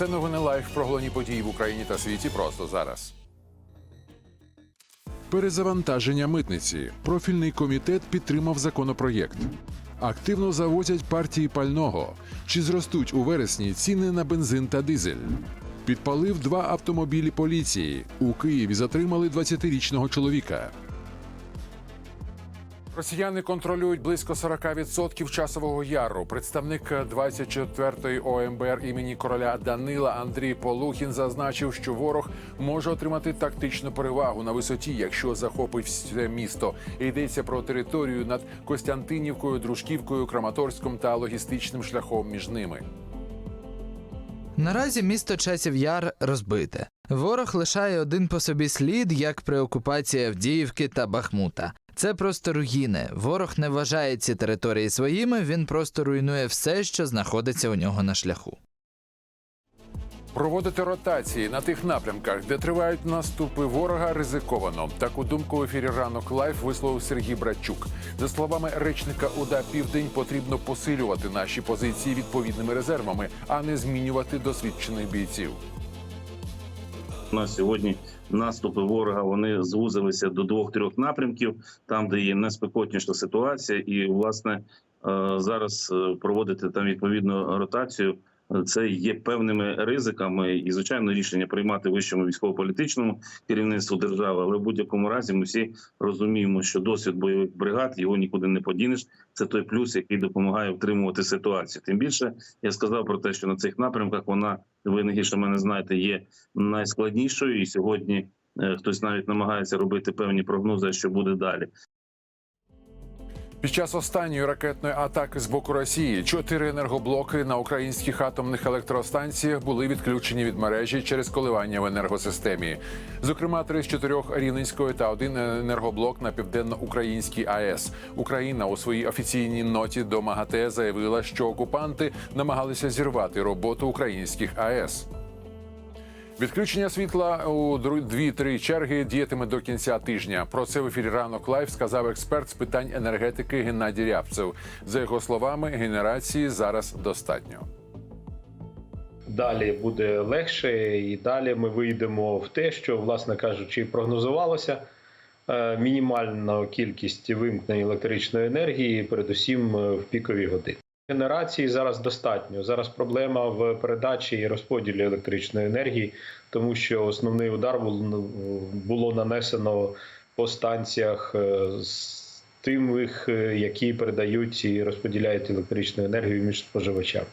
Це новини лайф про головні події в Україні та світі просто зараз. Перезавантаження митниці. Профільний комітет підтримав законопроєкт. Активно завозять партії пального. Чи зростуть у вересні ціни на бензин та дизель? Підпалив два автомобілі поліції. У Києві затримали 20-річного чоловіка. Росіяни контролюють близько 40% часового яру. Представник 24-ї ОМБР імені короля Данила Андрій Полухін зазначив, що ворог може отримати тактичну перевагу на висоті, якщо захопить все місто. Йдеться про територію над Костянтинівкою, Дружківкою, Краматорськом та логістичним шляхом між ними. Наразі місто Часів Яр розбите. Ворог лишає один по собі слід, як при окупації Авдіївки та Бахмута. Це просто руїни. Ворог не вважає ці території своїми, він просто руйнує все, що знаходиться у нього на шляху. Проводити ротації на тих напрямках, де тривають наступи ворога, ризиковано. Таку думку в ефірі ранок лайф висловив Сергій Братчук. За словами речника УДА Південь, потрібно посилювати наші позиції відповідними резервами, а не змінювати досвідчених бійців. У нас сьогодні наступи ворога вони звузилися до двох-трьох напрямків, там де є найспекотніша ситуація, і власне е, зараз е, проводити там відповідну ротацію. Це є певними ризиками, і звичайно рішення приймати вищому військово-політичному керівництву держави. Але в будь-якому разі ми всі розуміємо, що досвід бойових бригад його нікуди не подінеш. Це той плюс, який допомагає втримувати ситуацію. Тим більше я сказав про те, що на цих напрямках вона ви не гірше мене знаєте, є найскладнішою, і сьогодні е, хтось навіть намагається робити певні прогнози, що буде далі. Під час останньої ракетної атаки з боку Росії чотири енергоблоки на українських атомних електростанціях були відключені від мережі через коливання в енергосистемі. Зокрема, три з чотирьох рівненської та один енергоблок на південно-українській АЕС. Україна у своїй офіційній ноті до МАГАТЕ заявила, що окупанти намагалися зірвати роботу українських АЕС. Відключення світла у дві-три черги діятиме до кінця тижня. Про це в ефірі ранок лайф сказав експерт з питань енергетики Геннадій Рябцев. За його словами, генерації зараз достатньо. Далі буде легше, і далі ми вийдемо в те, що, власне кажучи, прогнозувалося е, мінімальна кількість вимкнень електричної енергії, передусім е, в пікові години. Генерації зараз достатньо. Зараз проблема в передачі і розподілі електричної енергії, тому що основний удар було, було нанесено по станціях е, з тих, е, які передають і розподіляють електричну енергію між споживачами.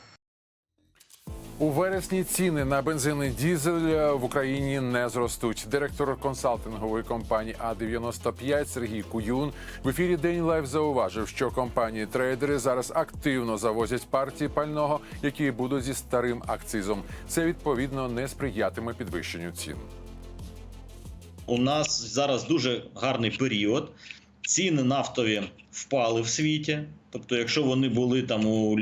У вересні ціни на бензин і дізель в Україні не зростуть. Директор консалтингової компанії А95 Сергій Куюн в ефірі День Лайф зауважив, що компанії трейдери зараз активно завозять партії пального, які будуть зі старим акцизом. Це відповідно не сприятиме підвищенню цін. У нас зараз дуже гарний період. Ціни нафтові впали в світі. Тобто, якщо вони були там у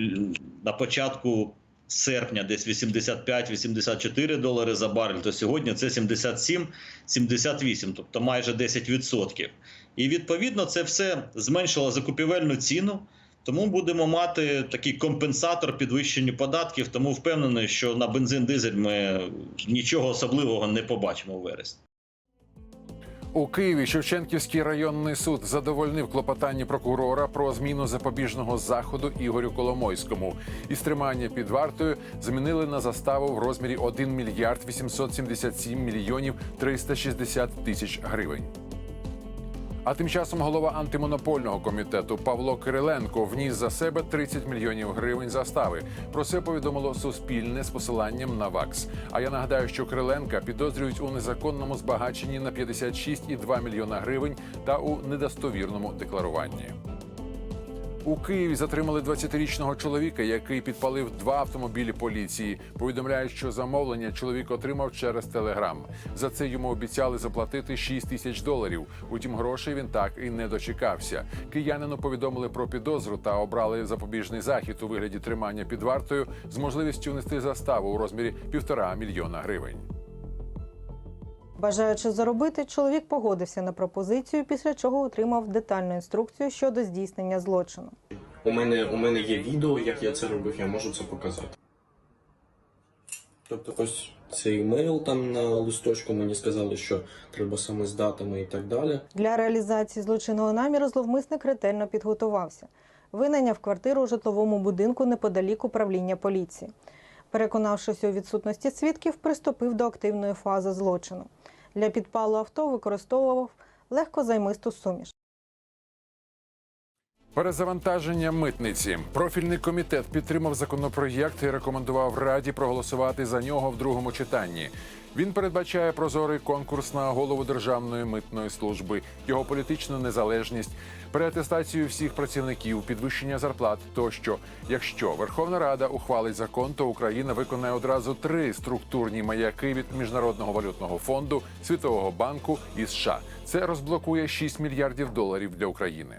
на початку серпня десь 85-84 долари за барель, то сьогодні це 77-78, тобто майже 10%. І відповідно це все зменшило закупівельну ціну. Тому будемо мати такий компенсатор підвищенню податків. Тому впевнений, що на бензин дизель ми нічого особливого не побачимо у вересні. У Києві Шевченківський районний суд задовольнив клопотання прокурора про зміну запобіжного заходу Ігорю Коломойському. Із тримання під вартою змінили на заставу в розмірі 1 мільярд 877 мільйонів 360 тисяч гривень. А тим часом голова антимонопольного комітету Павло Кириленко вніс за себе 30 мільйонів гривень застави. Про це повідомило Суспільне з посиланням на ВАКС. А я нагадаю, що Кириленка підозрюють у незаконному збагаченні на 56,2 мільйона гривень та у недостовірному декларуванні. У Києві затримали 20-річного чоловіка, який підпалив два автомобілі поліції. Повідомляють, що замовлення чоловік отримав через телеграм. За це йому обіцяли заплатити 6 тисяч доларів. Утім, грошей він так і не дочекався. Киянину повідомили про підозру та обрали запобіжний захід у вигляді тримання під вартою з можливістю внести заставу у розмірі півтора мільйона гривень. Бажаючи заробити, чоловік погодився на пропозицію, після чого отримав детальну інструкцію щодо здійснення злочину. У мене у мене є відео, як я це робив, я можу це показати. Тобто ось цей імейл там на листочку мені сказали, що треба саме з датами і так далі. Для реалізації злочинного наміру зловмисник ретельно підготувався. Винайняв квартиру у житловому будинку неподалік управління поліції. Переконавшись у відсутності свідків, приступив до активної фази злочину. Для підпалу авто використовував легкозаймисту суміш. Перезавантаження митниці. Профільний комітет підтримав законопроєкт і рекомендував раді проголосувати за нього в другому читанні. Він передбачає прозорий конкурс на голову Державної митної служби, його політичну незалежність, переатестацію всіх працівників, підвищення зарплат тощо. Якщо Верховна Рада ухвалить закон, то Україна виконає одразу три структурні маяки від Міжнародного валютного фонду, Світового банку і США. Це розблокує 6 мільярдів доларів для України.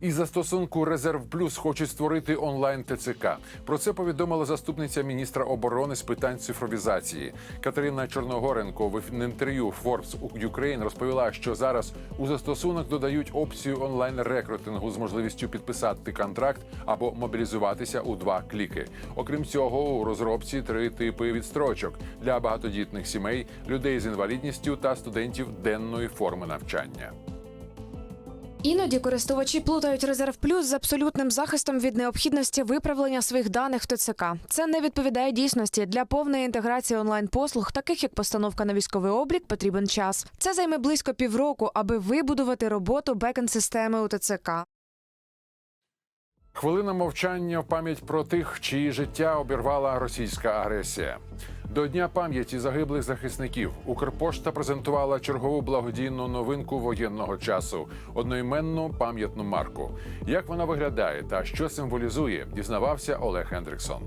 Із застосунку Резерв Плюс хочуть створити онлайн ТЦК. Про це повідомила заступниця міністра оборони з питань цифровізації Катерина Чорногоренко. В інтерв'ю Forbes Ukraine розповіла, що зараз у застосунок додають опцію онлайн рекрутингу з можливістю підписати контракт або мобілізуватися у два кліки. Окрім цього, у розробці три типи відстрочок для багатодітних сімей, людей з інвалідністю та студентів денної форми навчання. Іноді користувачі плутають резерв плюс з абсолютним захистом від необхідності виправлення своїх даних в ТЦК. Це не відповідає дійсності. Для повної інтеграції онлайн-послуг, таких як постановка на військовий облік, потрібен час. Це займе близько півроку, аби вибудувати роботу бекенд системи у ТЦК. Хвилина мовчання в пам'ять про тих, чиї життя обірвала російська агресія. До дня пам'яті загиблих захисників Укрпошта презентувала чергову благодійну новинку воєнного часу одноіменну пам'ятну марку. Як вона виглядає та що символізує, дізнавався Олег Хендриксон.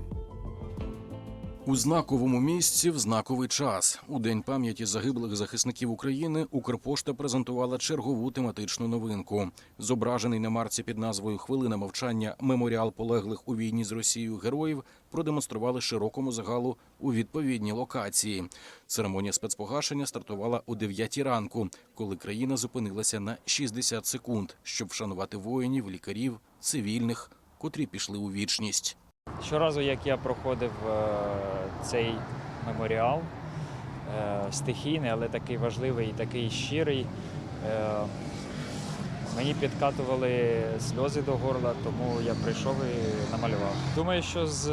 У знаковому місці в знаковий час у день пам'яті загиблих захисників України Укрпошта презентувала чергову тематичну новинку. Зображений на марці під назвою Хвилина мовчання меморіал полеглих у війні з Росією героїв продемонстрували широкому загалу у відповідній локації. Церемонія спецпогашення стартувала о 9 ранку, коли країна зупинилася на 60 секунд, щоб вшанувати воїнів, лікарів, цивільних, котрі пішли у вічність. Щоразу, як я проходив е, цей меморіал, е, стихійний, але такий важливий і такий щирий, е, мені підкатували сльози до горла, тому я прийшов і намалював. Думаю, що з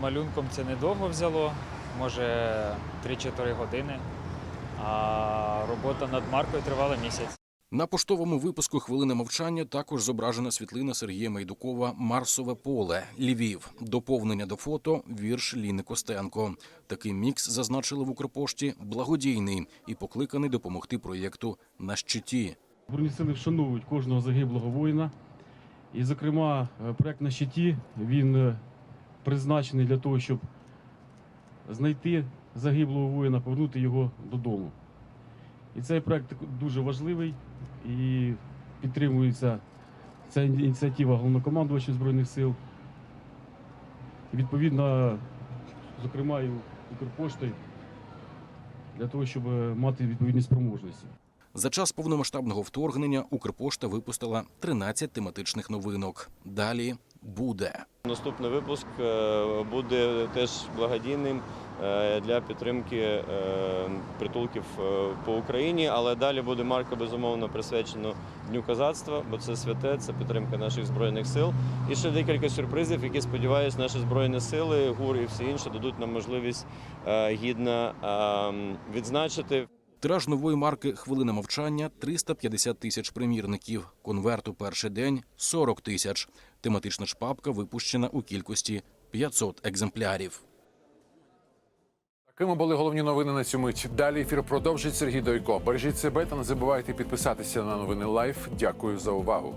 малюнком це недовго взяло, може 3-4 години, а робота над маркою тривала місяць. На поштовому випуску хвилини мовчання також зображена світлина Сергія Майдукова Марсове поле Львів. Доповнення до фото вірш Ліни Костенко. Такий мікс зазначили в Укрпошті благодійний і покликаний допомогти проєкту на щиті. Збройні сили вшановують кожного загиблого воїна. І, зокрема, е, проект на щиті він е, призначений для того, щоб знайти загиблого воїна, повернути його додому. І цей проект дуже важливий і підтримується ця ініціатива головнокомандувача Збройних сил. І відповідно, зокрема, і Укрпоштою для того, щоб мати відповідні спроможності. За час повномасштабного вторгнення Укрпошта випустила 13 тематичних новинок. Далі буде. Наступний випуск е, буде теж благодійним е, для підтримки е, притулків по Україні, але далі буде марка безумовно присвячена Дню козацтва, бо це святе, це підтримка наших збройних сил. І ще декілька сюрпризів, які сподіваюся, наші збройні сили, ГУР і всі інші дадуть нам можливість гідно е, відзначити. Тираж нової марки Хвилина мовчання 350 тисяч примірників. Конверт у перший день 40 тисяч. Тематична шпапка випущена у кількості 500 екземплярів. Такими були головні новини на цю мить. Далі ефір продовжить Сергій Дойко. Бережіть себе та не забувайте підписатися на новини Лайф. Дякую за увагу.